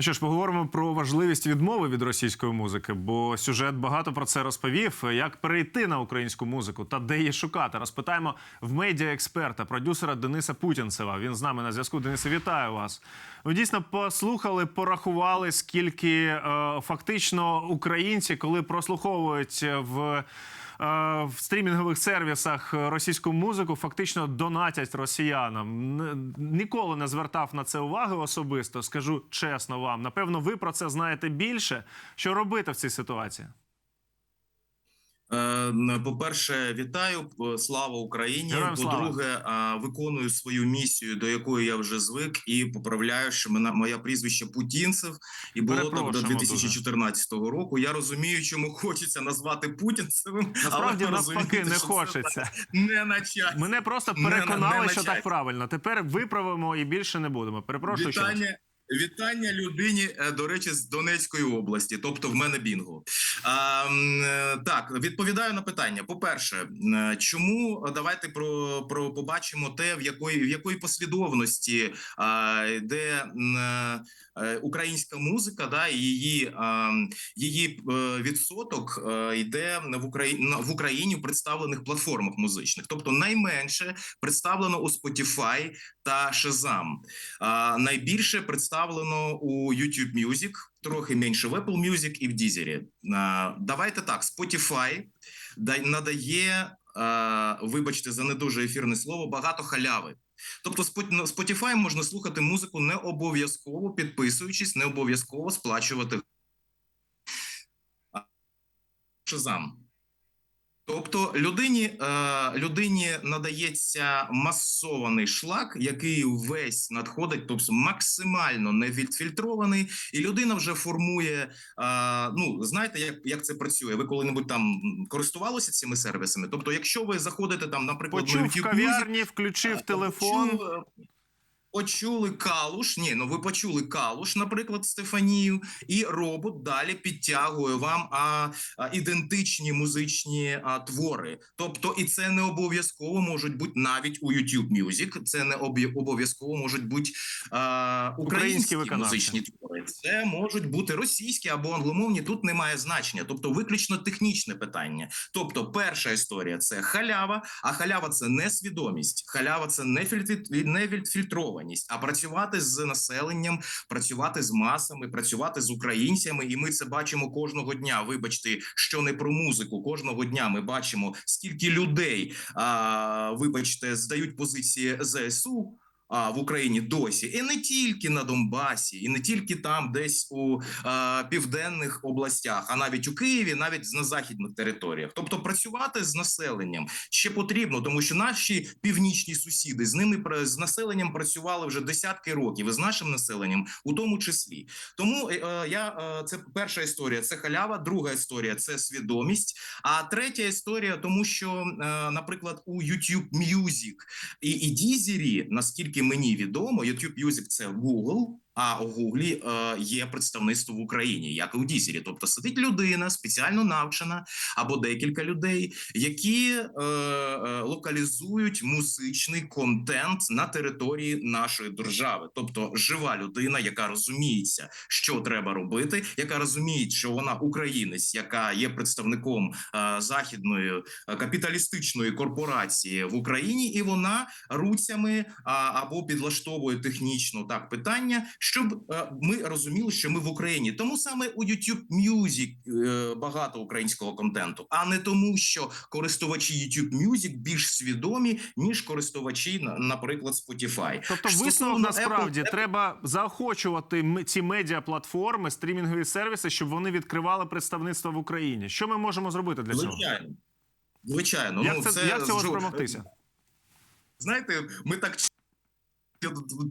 Ну що ж, поговоримо про важливість відмови від російської музики, бо сюжет багато про це розповів. Як перейти на українську музику та де її шукати? Розпитаємо в медіа експерта, продюсера Дениса Путінцева. Він з нами на зв'язку. Денисе, вітаю вас. Ви дійсно послухали, порахували, скільки е, фактично українці, коли прослуховують в. В стрімінгових сервісах російську музику фактично донатять росіянам. Ніколи не звертав на це уваги особисто. Скажу чесно вам. Напевно, ви про це знаєте більше. Що робити в цій ситуації? Е, По-перше, вітаю, слава Україні. По-друге, виконую свою місію, до якої я вже звик, і поправляю, що мене моє прізвище Путінцев, і було так до Перепрошуємо 2014 року. Я розумію, чому хочеться назвати Путінцевим, Насправді але навпаки розумієте, не хочеться. не на часі. Мене просто Не на- переконали, не на що так правильно. Тепер виправимо і більше не будемо. Перепрошую. Вітання, вітання людині, е, до речі, з Донецької області, тобто в мене бінго. А, е, так, відповідаю на питання. По-перше, е, чому е, давайте про, про побачимо те, в якої в якої послідовності а, йде е, е, українська музика, да, її, її відсоток йде в Україні в Україні в представлених платформах музичних, тобто найменше представлено у Spotify та Shazam. Найбільше представлено у YouTube Music, трохи менше в Apple Music і в Deezer. Давайте так: Spotify надає, вибачте за не дуже ефірне слово, багато халяви. Тобто, на Spotify можна слухати музику не обов'язково підписуючись, не обов'язково сплачувати Shazam. Тобто людині, е, людині надається масований шлак, який весь надходить, тобто максимально не відфільтрований, і людина вже формує. Е, ну знаєте, як, як це працює? Ви коли-небудь там користувалися цими сервісами? Тобто, якщо ви заходите там, наприклад, Почув в кав'ярні, включив а, телефон. Почули калуш. Ні, ну ви почули калуш, наприклад, Стефанію, і робот далі підтягує вам а, а, ідентичні музичні а, твори. Тобто, і це не обов'язково можуть бути навіть у YouTube Music, Це не обов'язково можуть бути Українські українські виконавці. музичні твори. Це можуть бути російські або англомовні. Тут немає значення, тобто виключно технічне питання. Тобто, перша історія це халява, а халява це не свідомість, халява це не фільтр- а працювати з населенням, працювати з масами, працювати з українцями. І ми це бачимо кожного дня. Вибачте, що не про музику. Кожного дня ми бачимо, скільки людей, а, вибачте, здають позиції ЗСУ. А в Україні досі, і не тільки на Донбасі, і не тільки там, десь у е, південних областях, а навіть у Києві, навіть на західних територіях. Тобто працювати з населенням ще потрібно, тому що наші північні сусіди з ними з населенням працювали вже десятки років, і з нашим населенням у тому числі. Тому е, е, я е, це перша історія. Це халява, друга історія це свідомість. А третя історія, тому що, е, наприклад, у YouTube Music і, і Дізері, наскільки мені відомо, YouTube Music – це Google, а у Гуглі е, є представництво в Україні, як і у Дізері. Тобто сидить людина спеціально навчена або декілька людей, які е, е, локалізують музичний контент на території нашої держави, тобто жива людина, яка розуміється, що треба робити, яка розуміє, що вона українець, яка є представником е, західної е, капіталістичної корпорації в Україні, і вона руцями а, або підлаштовує технічно так питання, щоб е, ми розуміли, що ми в Україні. Тому саме у YouTube Music е, багато українського контенту, а не тому, що користувачі YouTube Music більш свідомі ніж користувачі, наприклад, Spotify. Тобто, висновок насправді Apple, треба заохочувати ці медіаплатформи, стрімінгові сервіси, щоб вони відкривали представництво в Україні. Що ми можемо зробити для цього? звичайно. Звичайно, Як, ну це, як цього спромогтися? Знаєте, ми так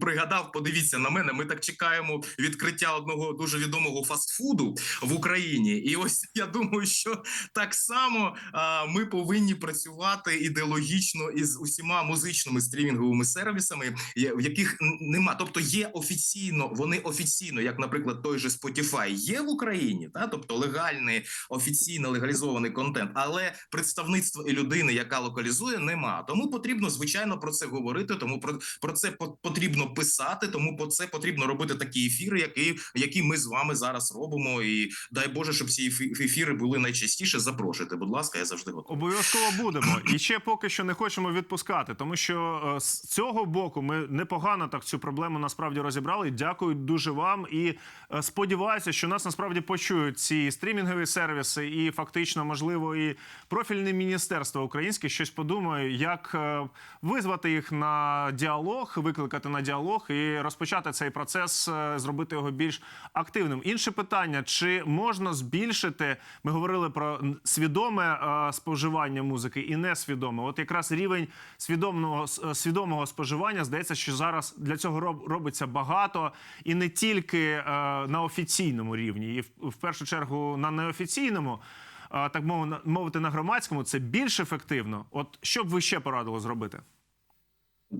пригадав, подивіться на мене. Ми так чекаємо відкриття одного дуже відомого фастфуду в Україні. І ось я думаю, що так само а, ми повинні працювати ідеологічно із усіма музичними стрімінговими сервісами, в яких нема. Тобто є офіційно, вони офіційно, як, наприклад, той же Spotify, є в Україні, та тобто легальний, офіційно легалізований контент, але представництва і людини, яка локалізує, нема. Тому потрібно звичайно про це говорити. Тому про, про це потрібно писати, тому по це потрібно робити такі ефіри, які, які ми з вами зараз робимо. І дай Боже, щоб ці ефіри були найчастіше. Запрошуйте, будь ласка, я завжди готовий. Обов'язково будемо. І ще поки що не хочемо відпускати, тому що е, з цього боку ми непогано так цю проблему насправді розібрали. Дякую дуже вам і е, сподіваюся, що нас насправді почують ці стрімінгові сервіси, і фактично, можливо, і профільне міністерство українське щось подумає, як е, визвати їх на діалог, викликати на діалог і розпочати цей процес, е, зробити його більш активним. Інше питання: чи можна збільшити? Ми говорили про свідоме е, споживання музики і несвідоме. От якраз рівень свідомого е, свідомого споживання здається, що зараз для цього роб- робиться багато, і не тільки на офіційному рівні, і в, першу чергу на неофіційному. Так мовити на громадському, це більш ефективно. От що б ви ще порадили зробити?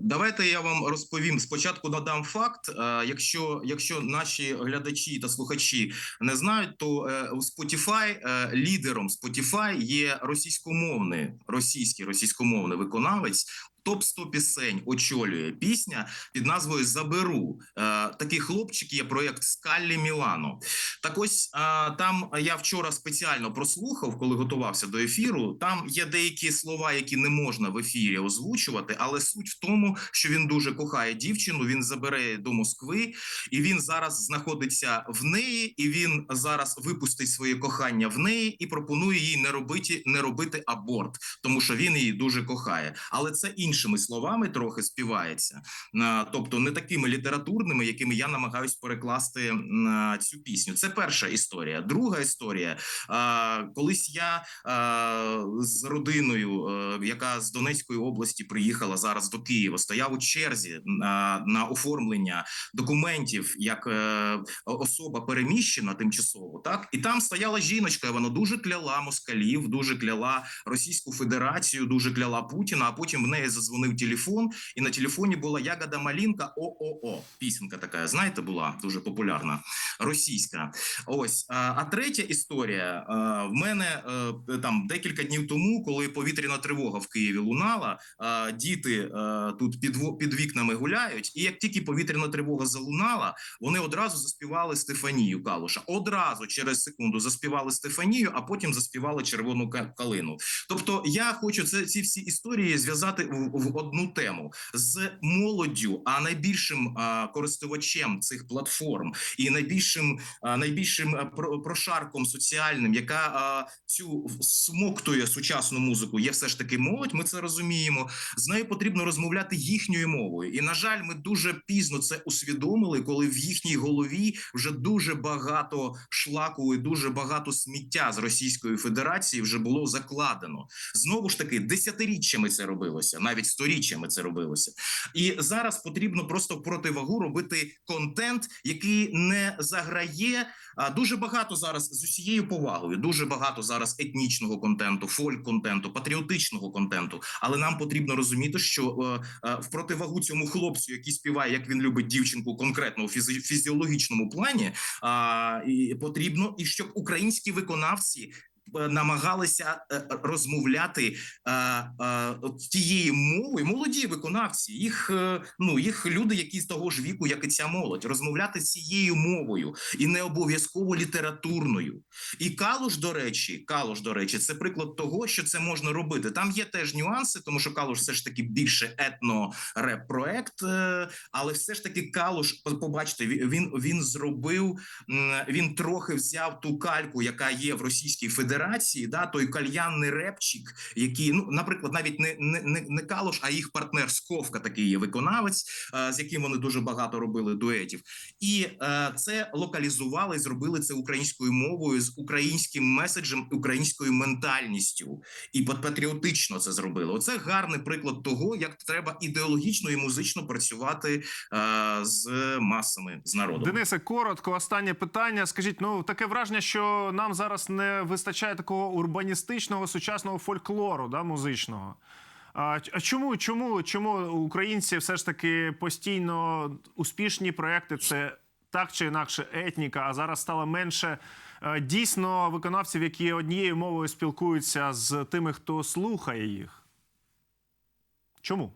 Давайте я вам розповім. Спочатку надам факт. Е, Якщо, якщо наші глядачі та слухачі не знають, то е, у Spotify е, лідером Spotify є російськомовний російський російськомовний виконавець. Топ 100 пісень очолює пісня під назвою Заберу. Е, Такий хлопчик є проєкт Скаллі Мілано. Так ось е, там я вчора спеціально прослухав, коли готувався до ефіру. Там є деякі слова, які не можна в ефірі озвучувати, але суть в тому, що він дуже кохає дівчину. Він забере до Москви, і він зараз знаходиться в неї, і він зараз випустить своє кохання в неї і пропонує їй не робити, не робити аборт, тому що він її дуже кохає. Але це іншими словами трохи співається. Тобто не такими літературними, якими я намагаюсь перекласти на цю пісню. Це перша історія. Друга історія. Колись я з родиною, е, яка з Донецької області приїхала зараз до Києва, стояв у черзі на, оформлення документів як е, особа переміщена тимчасово. Так і там стояла жіночка. Вона дуже кляла москалів, дуже кляла Російську Федерацію, дуже кляла Путіна. А потім в неї задзвонив телефон, і на телефоні була Ягода Малінка ООО. Пісенька така, знаєте, була дуже популярна російська. Ось а, третя історія. В мене там декілька днів тому, коли повітряна тривога в Києві лунала, діти тут під під вікнами гуляють, і як тільки повітряна тривога залунала, вони одразу заспівали Стефанію Калуша. Одразу через секунду заспівали Стефанію, а потім заспівали червону ка- калину. Тобто, я хочу це ці всі історії зв'язати в, одну тему з молоддю, а найбільшим користувачем цих платформ і найбільшим найбільшим прошарком соціальним, яка цю смоктує сучасну музику, є все ж таки молодь. Ми це розуміємо. З нею потрібно розмовляти їхньою мовою. І на жаль, ми дуже пізно це усвідомили, коли в їхній голові вже дуже багато шлаку і дуже багато сміття з Російської Федерації вже було закладено. Знову ж таки, десятиріччями це робилося, навіть сторіччями це робилося. І зараз потрібно просто противагу робити контент, який не заграє. Дуже багато зараз з усією повагою, дуже багато зараз етнічного контенту, фольк-контенту, патріотичного контенту. Але нам потрібно розуміти, що е, е, в противагу цьому хлопцю, який співає, як він любить дівчинку, конкретно у фізи- фізіологічному плані, а, і потрібно, і щоб українські виконавці. Е, Намагалися е, розмовляти е, тією мовою, молоді виконавці, їх ну їх люди, які з того ж віку, як і ця молодь, розмовляти цією мовою і не обов'язково літературною. І Калуш, до речі, Калуш, до речі, це приклад того, що це можна робити. Там є теж нюанси, тому що Калуш все ж таки більше етно-реп-проект, е, але все ж таки Калуш, побачите, він, він зробив, він трохи взяв ту кальку, яка є в Російській Федерації, да, той кальянний репчик, який, ну, наприклад, навіть не, не, не, Калуш, а їх партнер Сковка, такий є виконавець, е, з яким вони дуже багато робили дуетів. І е, це локалізували, зробили це українською мовою з українським меседжем, українською ментальністю, і пат- патріотично це зробили. Оце гарний приклад того, як треба ідеологічно і музично працювати е, з масами з народом. Денисе, коротко, останнє питання. Скажіть, ну таке враження, що нам зараз не вистачає такого урбаністичного сучасного фольклору, да, музичного. А чому, чому, чому українці все ж таки постійно успішні проекти це так чи інакше етніка, а зараз стало менше е, дійсно виконавців, які однією мовою спілкуються з тими, хто слухає їх? Чому?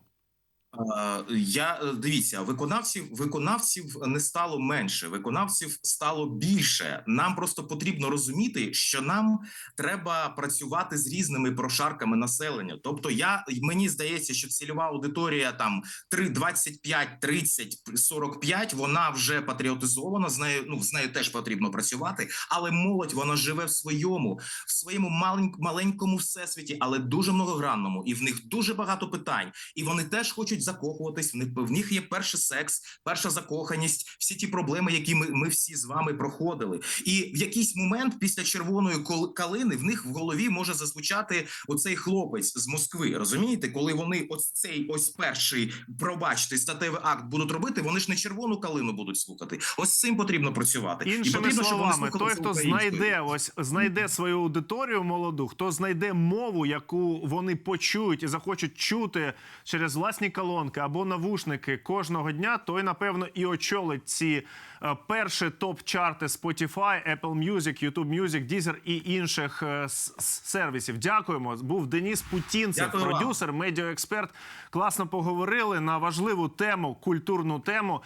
Е, Я е, дивіться, виконавців виконавців не стало менше, виконавців стало більше. Нам просто потрібно розуміти, що нам треба працювати з різними прошарками населення. Тобто, я мені здається, що цільова аудиторія там 3, 25, 30, 45, Вона вже патріотизована. З нею ну з нею теж потрібно працювати. Але молодь вона живе в своєму, в своєму малень- маленькому всесвіті, але дуже многогранному, і в них дуже багато питань. І вони теж хочуть закохуватись. В них в них є перший секс, перша закоханість, всі ті проблеми, які ми, ми всі з вами проходили. І в якийсь момент після червоної калини в них в голові може зазвучати оцей хлопець з Москви. Розумієте, коли вони ось цей ось перший, пробачте, статевий акт будуть робити, вони ж не червону калину будуть слухати. Ось з цим потрібно працювати. І Іншими потрібно, словами, той, хто знайде ось знайде свою аудиторію молоду, хто знайде мову, яку вони почують і захочуть чути через власні колонки або навушники кожного дня, той напевно і очолить ці е, перші топ-чарти Spotify, Apple Music, YouTube Music, Deezer і інших е, сервісів. Дякуємо. Був Деніс Путінцев, Дякую продюсер, медіаексперт. Класно поговорили на важливу тему, культурну тему.